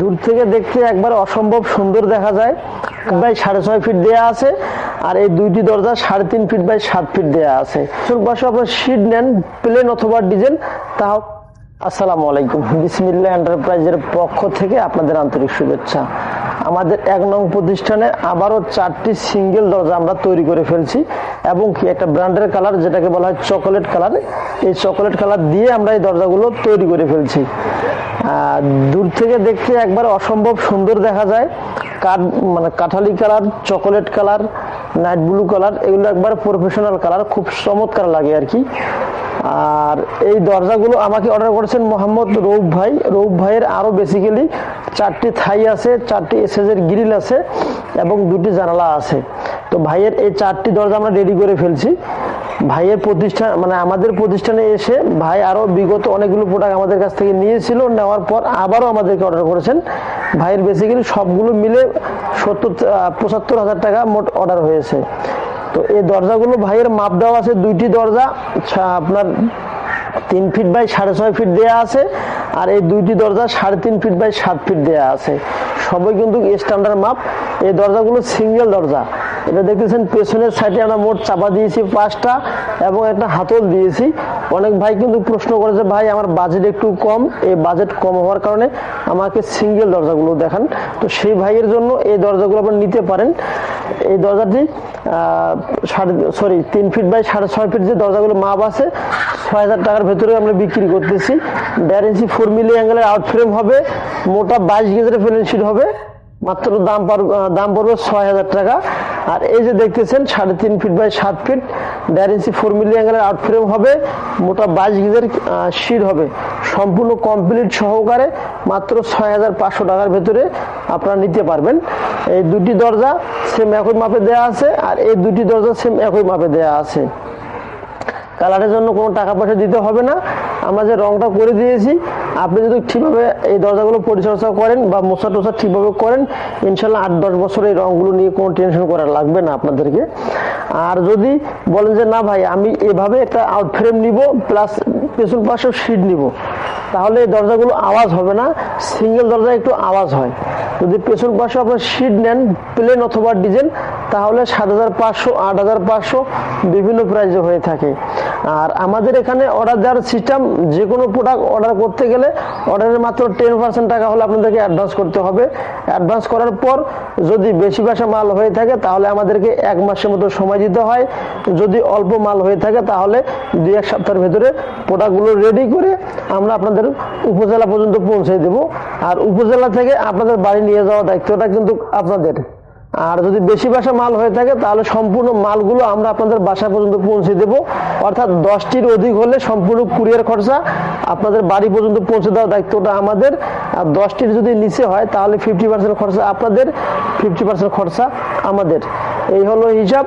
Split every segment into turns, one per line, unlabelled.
দূর থেকে দেখতে একবার অসম্ভব সুন্দর দেখা যায়। বাই সাড়ে ছয় ফিট দেয়া আছে, আর এই দুইটি দরজা সাড়ে তিন ফিট বাই সাত ফিট দেয়া আছে। আপনার নেন প্লেন অথবা ডিজেল পক্ষ থেকে আপনাদের আন্তরিক শুভেচ্ছা। আমাদের এক নং প্রতিষ্ঠানে আবারও চারটি সিঙ্গেল দরজা আমরা তৈরি করে ফেলছি, এবং কি একটা ব্র্যান্ডের কালার যেটাকে বলা হয় চকোলেট কালার এই চকোলেট কালার দিয়ে আমরা এই দরজাগুলো তৈরি করে ফেলছি। দূর থেকে দেখতে একবার অসম্ভব সুন্দর দেখা যায়। কাঠ মানে Kathali colour, chocolate colour, night blue colour, এগুলো একবার প্রফেশনাল কালার, খুব চমৎকার লাগে আর কি। আর এই দরজাগুলো আমাকে অর্ডার করেছেন মোহাম্মদ রৌফ ভাই। রৌফ ভাইয়ের আরও বেসিক্যালি চারটি থাই আছে, চারটি এসএসের গ্রিল আছে এবং দুটি জানালা আছে। তো ভাইয়ের এই চারটি দরজা আমরা রেডি করে ফেলছি। ভাইয়ের প্রতিষ্ঠান মানে আমাদের প্রতিষ্ঠানে এসে ভাই আরও বিগত অনেকগুলো প্রোডাক্ট আমাদের কাছ থেকে নিয়েছিল, নেওয়ার পর আবারও আমাদেরকে অর্ডার করেছেন। ভাইয়ের বেসিক্যালি সবগুলো মিলে সত্তর পঁচাত্তর হাজার টাকা মোট অর্ডার হয়েছে। তো এই দরজাগুলো ভাইয়ের মাপ দেওয়া আছে, দুইটি দরজা আপনার তিন ফিট বাই সাড়ে ছয় ফিট দেয়া আছে, আর এই দুইটি দরজা সাড়ে তিন ফিট বাই সাত ফিট দেয়া আছে। সবই কিন্তু স্ট্যান্ডার্ড মাপ। এই দরজাগুলো সিঙ্গেল দরজা। এটা দেখতেছেন, পেছনের সাইডে আমরা মোট চাপা দিয়েছি পাঁচটা এবং একটা হাতল দিয়েছি। অনেক ভাই কিন্তু প্রশ্ন করেছে ভাই, আমার বাজেট একটু কম। এই বাজেট কম হওয়ার কারণে আমাকে সিঙ্গেল দরজাগুলো দেখান। তো সেই ভাইয়ের জন্য এই দরজাগুলো আপনি নিতে পারেন। এই দরজাটি সাড়ে সরি তিন ফিট বাই সাড়ে ছয় ফিট যে দরজাগুলো মাপ আছে, ছয় হাজার টাকার ভেতরে আমরা বিক্রি করতেছি। দেড় ফোর মিলি অ্যাঙ্গেলের আউট ফ্রেম হবে, মোটা বাইশ গেজের ফেলেন্সিট হবে, মাত্র দাম দাম পড়বে ছয় হাজার টাকা। আর এই যে দেখতেছেন, সাড়ে তিন ফিট বাই সাত ফিট দেড় ইঞ্চি ফোর মিলি অ্যাঙ্গেলের আউট ফ্রেম হবে, মোটা বাইশ গেজের শিট হবে। সম্পূর্ণ কমপ্লিট সহকারে মাত্র ছয় হাজার পাঁচশো টাকার ভেতরে আপনারা নিতে পারবেন। এই দুটি দরজা সেম একই মাপে দেওয়া আছে আর এই দুটি দরজা সেম একই মাপে দেওয়া আছে। কালারের জন্য কোনো টাকা পয়সা দিতে হবে না। আমরা যে রংটা করে দিয়েছি আপনি যদি ঠিকভাবে এই দরজাগুলো পরিচর্যা করেন বা মশা টসা ঠিকভাবে করেন, ইনশাল্লাহ আট দশ বছর এই রংগুলো নিয়ে কোনো টেনশন করা লাগবে না আপনাদেরকে। আর যদি বলেন যে, না ভাই, আমি এভাবে একটা আউট ফ্রেম নিব প্লাস পেছন পাশেও সিট নিব, তাহলে এই দরজাগুলো আওয়াজ হবে না সিঙ্গেল দরজা একটু আওয়াজ হয়। যদি পেছন পাশে আপনার সিট নেন প্লেন অথবা ডিজেল তাহলে সাত হাজার পাঁচশো, আট হাজার পাঁচশো বিভিন্ন প্রাইজে হয়ে থাকে। আর আমাদের এখানে অর্ডার দেওয়ার সিস্টেম যে কোনো প্রোডাক্ট অর্ডার করতে গেলে অর্ডারের মাত্র টেন পার্সেন্ট টাকা হলে আপনাদেরকে অ্যাডভান্স করতে হবে। অ্যাডভান্স করার পর যদি বেশি বাসা মাল হয়ে থাকে, তাহলে আমাদেরকে এক মাসের মতো সময় দিতে হয়। যদি অল্প মাল হয়ে থাকে, তাহলে দুই এক সপ্তাহের ভেতরে প্রোডাক্টগুলো রেডি করে আমরা আপনাদের উপজেলা পর্যন্ত পৌঁছে দেব। আর উপজেলা থেকে আপনাদের বাড়ি নিয়ে যাওয়ার দায়িত্বটা কিন্তু আপনাদের। আর যদি বেশি বাসা মাল হয়ে থাকে, তাহলে সম্পূর্ণ মালগুলো আমরা আপনাদের বাসা পর্যন্ত পৌঁছে দেব। অর্থাৎ দশটির অধিক হলে সম্পূর্ণ কুরিয়ার খরচা আপনাদের বাড়ি পর্যন্ত পৌঁছে দেওয়ার দায়িত্বটা আমাদের। আর দশটির যদি নিচে হয়, তাহলে ফিফটি পার্সেন্ট খরচা আপনাদের ফিফটি পার্সেন্ট খরচা আমাদের। এই হলো হিসাব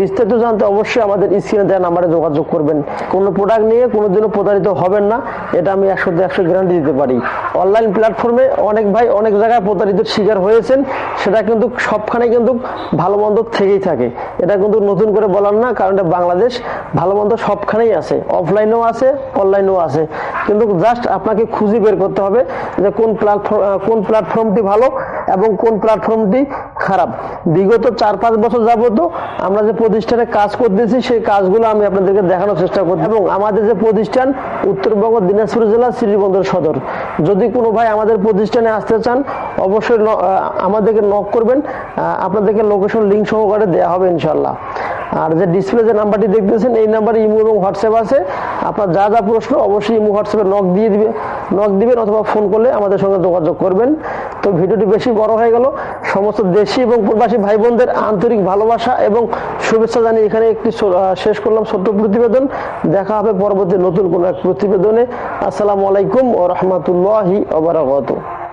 বিস্তারিত জানতে অবশ্যই আমাদের স্ক্রিনে দেওয়া নাম্বারে যোগাযোগ করবেন। কোনো প্রোডাক্ট নিয়ে কোনোদিনও প্রতারিত হবেন না। এটা আমি একশো একশো গ্যারান্টি দিতে পারি। অনলাইন প্ল্যাটফর্মে অনেক ভাই অনেক জায়গায় প্রতারিত শিকার হয়েছেন। সেটা কিন্তু সবখানে কিন্তু ভালো মন্দ থেকেই থাকে। এটা কিন্তু নতুন করে বলার না, কারণ এটা বাংলাদেশ। ভালো মন্দ সবখানেই আছে। অফলাইনেও আছে অনলাইনেও আছে। কিন্তু জাস্ট আপনাকে খুঁজে বের করতে হবে যে কোন প্ল্যাটফর্ম কোন প্ল্যাটফর্মটি ভালো এবং কোন প্ল্যাটফর্মটি খারাপ। বিগত চার পাঁচ বছর যাবত আমরা যে প্রতিষ্ঠানে কাজ করতেছি, সেই কাজগুলো আমি আপনাদেরকে দেখানোর চেষ্টা করছি। এবং আমাদের যে প্রতিষ্ঠান, উত্তরবঙ্গ, দিনাজপুর জেলা, শ্রীবন্দর সদর। যদি কোনো ভাই আমাদের প্রতিষ্ঠানে আসতে চান, অবশ্যই আমাদেরকে নক করবেন। আপনাদেরকে লোকেশন লিঙ্ক সহকারে দেওয়া হবে ইনশাল্লাহ আর যে ডিসপ্লে যে নাম্বারটি দেখতেছেন, এই নাম্বারে ইমো এবং হোয়াটসঅ্যাপ আছে। আপনার যা যা প্রশ্ন অবশ্যই ইমো, হোয়াটসঅ্যাপে নক দিয়ে দিবে। নক দিবেন অথবা ফোন করলে আমাদের সঙ্গে যোগাযোগ করবেন। তো ভিডিওটি বেশি বড় হয়ে গেল। সমস্ত দেশি এবং প্রবাসী ভাই বোনদের আন্তরিক ভালোবাসা এবং শুভেচ্ছা জানিয়ে এখানে একটি শেষ করলাম ছোট্ট প্রতিবেদন। দেখা হবে পরবর্তী নতুন কোনো এক প্রতিবেদনে। আসসালামু আলাইকুম ও রহমতুল্লাহি ওবরাকাতুহ